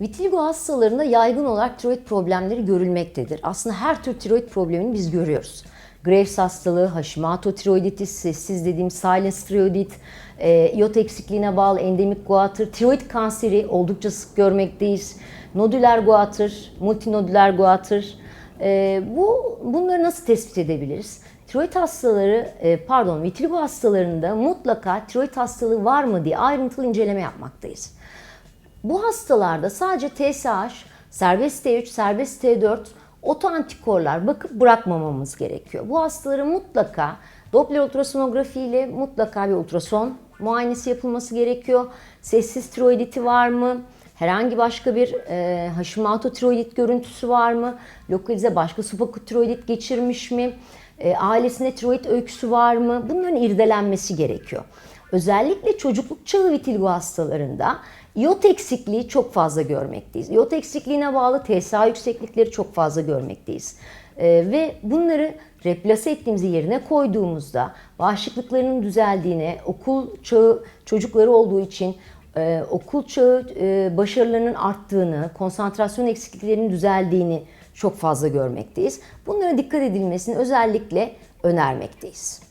Vitiligo hastalarında yaygın olarak tiroid problemleri görülmektedir. Aslında her tür tiroid problemini biz görüyoruz. Graves hastalığı, Hashimoto tiroiditis, sessiz dediğim silent tiroidit, e, iot eksikliğine bağlı endemik goatır, tiroid kanseri oldukça sık görmekteyiz. Nodüler goatır, multinodüler goatır. E, bu bunları nasıl tespit edebiliriz? Tiroid hastaları, e, pardon vitiligo hastalarında mutlaka tiroid hastalığı var mı diye ayrıntılı inceleme yapmaktayız. Bu hastalarda sadece TSH, serbest T3, serbest T4, otoantikorlar bakıp bırakmamamız gerekiyor. Bu hastaların mutlaka Doppler ultrasonografi ile mutlaka bir ultrason muayenesi yapılması gerekiyor. Sessiz tiroiditi var mı? Herhangi başka bir e, Hashimoto tiroidit görüntüsü var mı? Lokalize başka subakutiroidit geçirmiş mi? E, ailesinde tiroid öyküsü var mı? Bunların irdelenmesi gerekiyor. Özellikle çocukluk çağı vitiligo hastalarında iot eksikliği çok fazla görmekteyiz. İot eksikliğine bağlı TSH yükseklikleri çok fazla görmekteyiz. Ee, ve bunları replase ettiğimizi yerine koyduğumuzda bağışıklıklarının düzeldiğine, okul çağı çocukları olduğu için e, okul çağı e, başarılarının arttığını, konsantrasyon eksikliklerinin düzeldiğini çok fazla görmekteyiz. Bunlara dikkat edilmesini özellikle önermekteyiz.